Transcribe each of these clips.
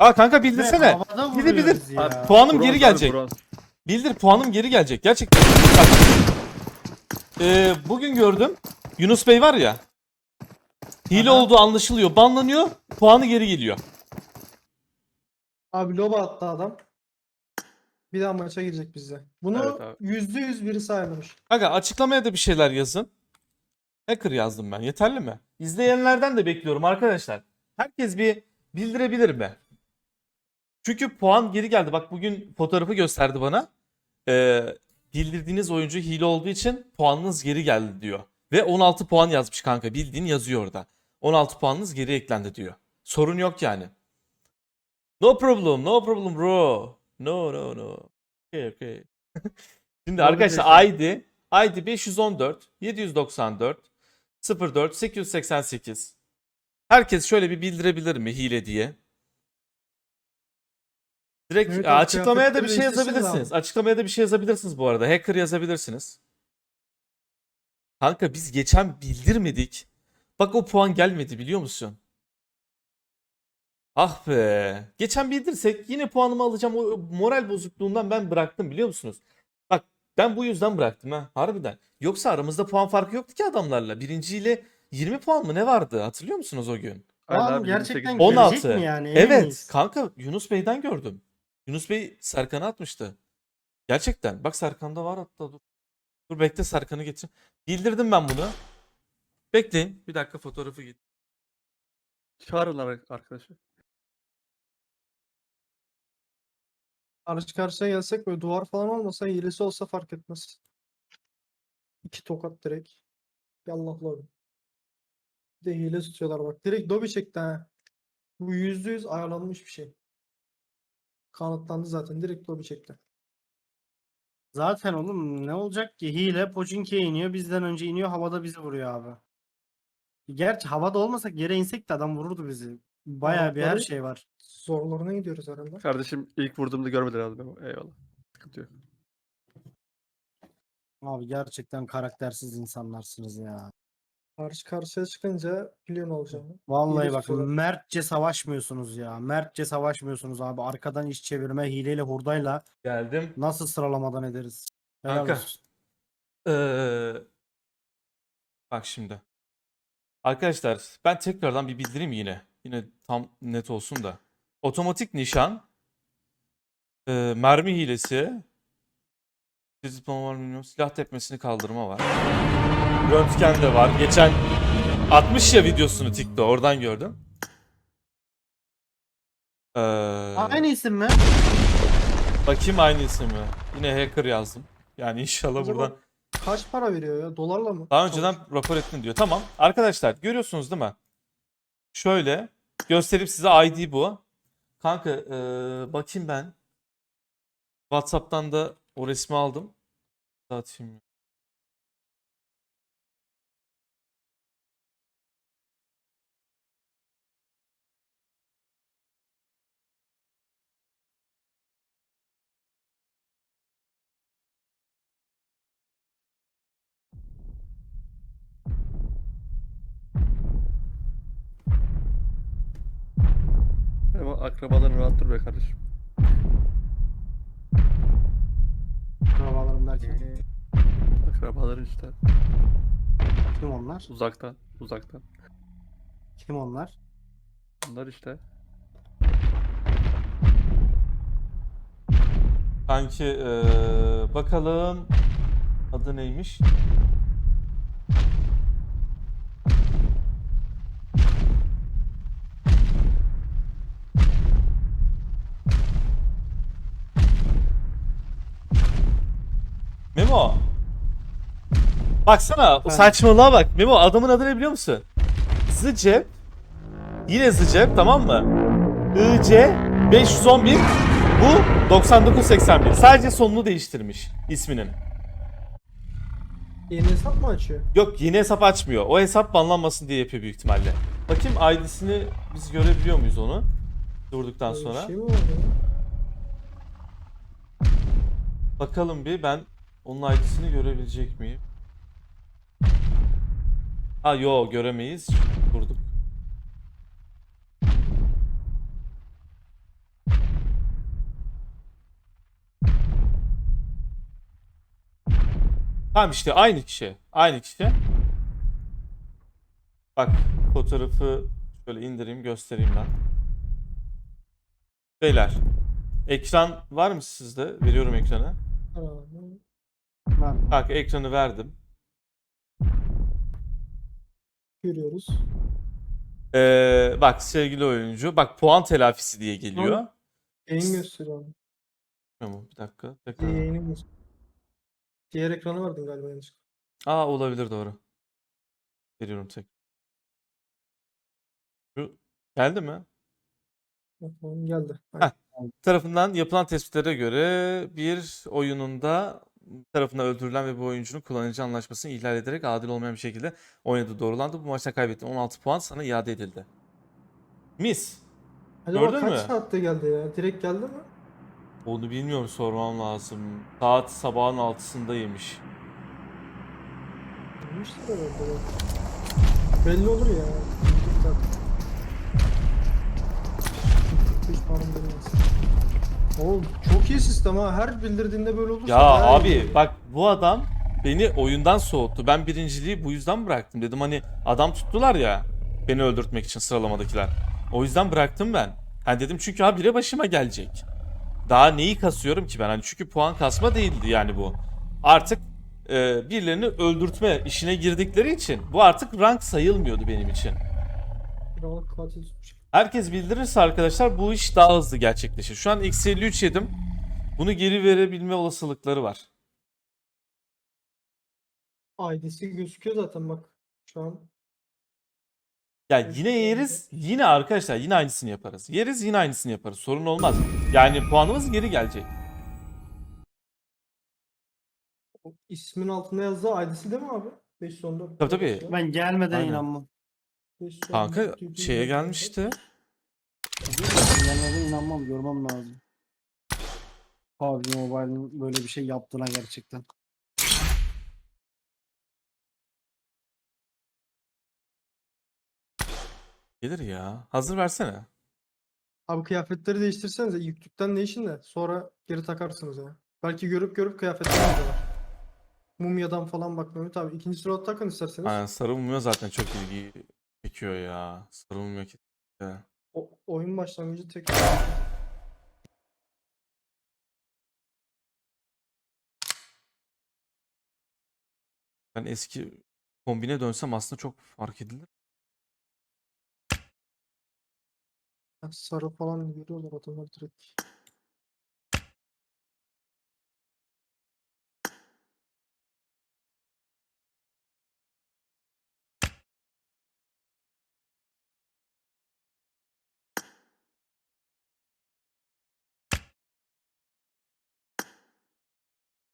Aa kanka bildirsene. Havada bilir. vuruyoruz ya. Abi, puanım Bronz geri gelecek. Bildir puanım geri gelecek. Gerçekten. Bak. Ee, bugün gördüm. Yunus Bey var ya. Hile Aha. olduğu anlaşılıyor. Banlanıyor. Puanı geri geliyor. Abi loba attı adam. Bir daha maça girecek bizde. Bunu Evet abi. yüzde yüz birisi ayarlamış. Kanka açıklamaya da bir şeyler yazın. Hacker yazdım ben. Yeterli mi? İzleyenlerden de bekliyorum arkadaşlar. Herkes bir bildirebilir mi? Çünkü puan geri geldi. Bak bugün fotoğrafı gösterdi bana. Ee, bildirdiğiniz oyuncu hile olduğu için puanınız geri geldi diyor. Ve 16 puan yazmış kanka. Bildiğin yazıyor orada. 16 puanınız geri eklendi diyor. Sorun yok yani. No problem, no problem bro. No, no, no. Okay, okay. Şimdi arkadaşlar ID ID 514 794 04 888. Herkes şöyle bir bildirebilir mi hile diye? Direkt Evet abi, açıklamaya da bir şey kıyafetleri değiştirseniz yazabilirsiniz. abi. Açıklamaya da bir şey yazabilirsiniz bu arada. Hacker yazabilirsiniz. Kanka biz geçen bildirmedik. Bak o puan gelmedi biliyor musun? Ah be. Geçen bildirsek yine puanımı alacağım. O moral bozukluğundan ben bıraktım biliyor musunuz? Bak ben bu yüzden bıraktım ha harbiden. Yoksa aramızda puan farkı yoktu ki adamlarla. Birinciyle 20 puan mı ne vardı hatırlıyor musunuz o gün? Puan abi, gerçekten 28. 16. gelecek mi yani? Emin Evet miyiz? kanka Yunus Bey'den gördüm. Yunus Bey Serkan'a atmıştı. Gerçekten bak Serkan'da var hatta dur. Dur bekle Serkan'ı getir. Bildirdim ben bunu. Bekleyin bir dakika fotoğrafı git. Çağırın ar- arkadaşı. Karşı karşıya gelsek böyle duvar falan olmasa hilesi olsa fark etmez. İki tokat direkt. Yallahlar. Bir de hile tutuyorlar bak. Direkt dobi çekti ha. Bu yüzde yüz ayarlanmış bir şey. Kanıtlandı zaten. Direkt dobi çekti. Zaten oğlum ne olacak ki? Hile Pochinki'ye iniyor. Bizden önce iniyor. Havada bizi vuruyor abi. Gerçi havada olmasak yere insek de adam vururdu bizi. Bayağı bir her şey var. Zorlarına gidiyoruz herhalde. Kardeşim ilk vurduğumda görmediler abi. Eyvallah. Sıkıntı yok. Abi gerçekten karaktersiz insanlarsınız ya. Karşı karşıya çıkınca biliyor ne olacağını. Vallahi bak tutuyorlar. mertçe savaşmıyorsunuz ya. Mertçe savaşmıyorsunuz abi. Arkadan iş çevirme, hileyle, hurdayla Geldim. nasıl sıralamadan ederiz? Helal Kanka. olsun. Ee, bak şimdi. Arkadaşlar ben tekrardan bir bildireyim yine. Yine tam net olsun da. Otomatik nişan. ee, mermi hilesi. Diziploma var bilmiyorum. Silah tepmesini kaldırma var. Röntgen de var. Geçen 60 ya videosunu TikTok oradan gördüm. Ee, Aynı isim mi? bakayım aynı isim mi? Yine hacker yazdım. Yani inşallah Acaba buradan Kaç para veriyor ya? Dolarla mı? Daha önceden rapor ettin diyor. Tamam. Arkadaşlar görüyorsunuz değil mi? Şöyle gösterip size ID bu. Kanka eee, bakayım ben. WhatsApp'tan da o resmi aldım. Atayım. Akrabaların rahat dur be kardeşim. Akrabaların işte. Kim onlar? Uzaktan. Uzaktan. Kim onlar? Bunlar işte. Kanki eee, bakalım adı neymiş? Memo. Baksana o saçmalığa bak. Memo adamın adı ne biliyor musun? Zıcep. Yine Zıcep tamam mı? IC 511 bu 9981. Sadece sonunu değiştirmiş isminin. Yeni hesap mı açıyor? Yok yeni hesap açmıyor. O hesap banlanmasın diye yapıyor büyük ihtimalle. Bakayım ID'sini biz görebiliyor muyuz onu? Durduktan Öyle bir sonra. Şey mi ya? Bakalım bir ben onun ID'sini görebilecek miyim? Ha yo göremeyiz. Vurduk. Tamam işte aynı kişi. Aynı kişi. Bak fotoğrafı şöyle indireyim göstereyim ben. Beyler. Ekran var mı sizde? Veriyorum ekranı. Tamam. Bak ekranı verdim. Görüyoruz. Ee, bak sevgili oyuncu. Bak puan telafisi diye geliyor. Yayın gösteriyor abi. Tamam bir dakika. Bir Tekrar. yayını gösteriyor. Diğer ekranı verdin galiba yanlış. Aa olabilir doğru. Veriyorum tek. Şu geldi mi? Tamam geldi. Heh. tarafından yapılan tespitlere göre bir oyununda tarafından öldürülen ve bu oyuncunun kullanıcı anlaşmasını ihlal ederek adil olmayan bir şekilde oynadığı doğrulandı. Bu maçta kaybettiğin 16 puan sana iade edildi. Mis. Acaba Gördün kaç mü? saatte geldi ya? Direkt geldi mi? Onu bilmiyorum sormam lazım. Saat sabahın 6'sındaymış. Bilmiştir herhalde. ya. Belli olur ya. Hiç puanım bilmez. Oğlum çok iyi sistem ha. Her bildirdiğinde böyle olursa Ya abi iyi. bak bu adam beni oyundan soğuttu. Ben birinciliği bu yüzden bıraktım. Dedim hani adam tuttular ya beni öldürtmek için sıralamadakiler. O yüzden bıraktım ben. Hani dedim çünkü habire başıma gelecek. Daha neyi kasıyorum ki ben? Hani çünkü puan kasma değildi yani bu. Artık e, birilerini öldürtme işine girdikleri için bu artık rank sayılmıyordu benim için. Katil tutmuş. Herkes bildirirse arkadaşlar bu iş daha hızlı gerçekleşir. Şu an eksi 53 yedim. Bunu geri verebilme olasılıkları var. ID'si gözüküyor zaten bak. Şu an. Ya yine yeriz, yine arkadaşlar yine aynısını yaparız. Yeriz yine aynısını yaparız. Sorun olmaz. Yani puanımız geri gelecek. O ismin altında yazdığı ID'si değil mi abi? 514. Tabii, tabii. ben gelmeden Aynen. inanmam. 514, Kanka 714. şeye gelmişti. Gelmeden inanmam. Görmem lazım. PUBG Mobile'ın böyle bir şey yaptığına gerçekten. Gelir ya. Hazır versene. Abi kıyafetleri değiştirsenize. Yüklükten değişin de sonra geri takarsınız ya. Belki görüp görüp kıyafetler alıyorlar. Mumyadan falan bak Mehmet abi. ikinci slot takın isterseniz. Aynen sarı mumya zaten çok ilgi çekiyor ya. Sarı mumya kesinlikle. O, oyun başlangıcı tek. Ben eski kombine dönsem aslında çok fark edilir. Sarı falan görüyorlar adamlar direkt.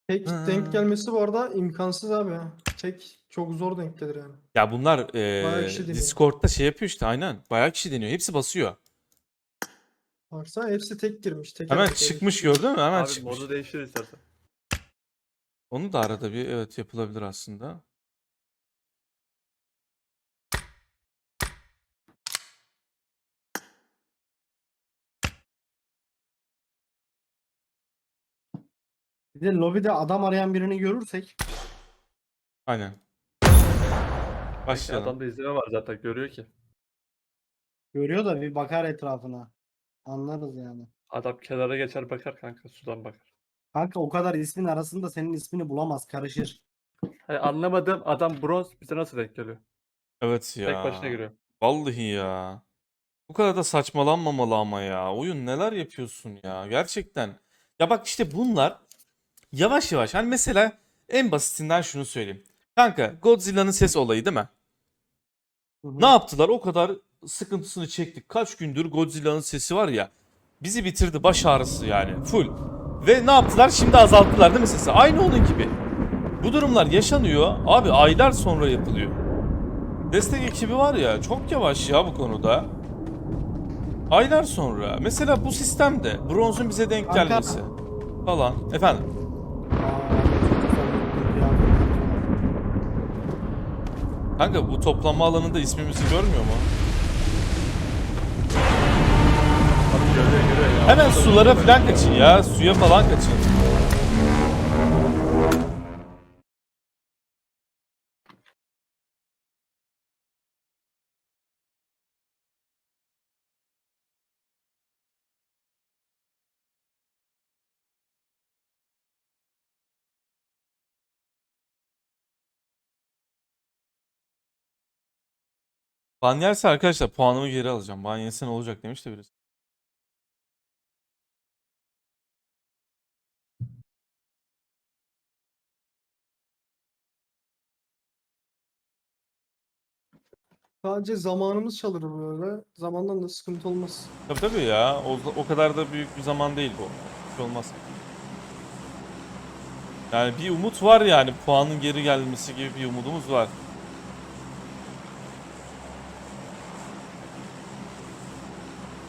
Tek Ha. denk gelmesi bu arada imkansız abi ya. Tek çok zor denk gelir yani. Ya bunlar Bayağı eee, kişi deniyor. Discord'da şey yapıyor işte aynen. Bayağı kişi deniyor. Hepsi basıyor. Baksana hepsi tek girmiş. Tek Hemen erkek, çıkmış gördün mü? Hemen Abi çıkmış. modu değiştir istersen. Onu da arada bir evet yapılabilir aslında. Bir de lobide adam arayan birini görürsek Aynen. Başlayalım. adamda izleme var zaten görüyor ki. görüyor da bir bakar etrafına. Anlarız yani. Adam kenara geçer bakar kanka sudan bakar. Kanka o kadar ismin arasında senin ismini bulamaz. Karışır. Hani anlamadığım adam bronz bize nasıl denk geliyor? Evet ya. Tek başına giriyor. Vallahi ya. Bu kadar da saçmalanmamalı ama ya. Oyun neler yapıyorsun ya. Gerçekten. Ya bak işte bunlar yavaş yavaş. Hani mesela en basitinden şunu söyleyeyim. Kanka Godzilla'nın ses olayı değil mi? Hı hı. Ne yaptılar? O kadar sıkıntısını çektik. Kaç gündür Godzilla'nın sesi var ya. Bizi bitirdi baş ağrısı yani. Full. Ve ne yaptılar? Şimdi azalttılar değil mi sesi? Aynı onun gibi. Bu durumlar yaşanıyor. Abi aylar sonra yapılıyor. Destek ekibi var ya çok yavaş ya bu konuda. Aylar sonra. Mesela bu sistemde bronzun bize denk gelmesi falan. Efendim. Aa, kıyafetler falan. Kanka bu toplanma alanında ismimizi görmüyor mu? Abi görüyor görüyor ya. Hemen sulara falan kaçın ya. Suya falan kaçın. Ban yerse arkadaşlar puanımı geri alacağım. Ban yerse ne olacak demiş de birisi. Sadece zamanımız çalır böyle. Zamandan da sıkıntı olmaz. Tabii tabii ya. O, o kadar da büyük bir zaman değil bu. Hiç olmaz. Yani bir umut var yani. Puanın geri gelmesi gibi bir umudumuz var.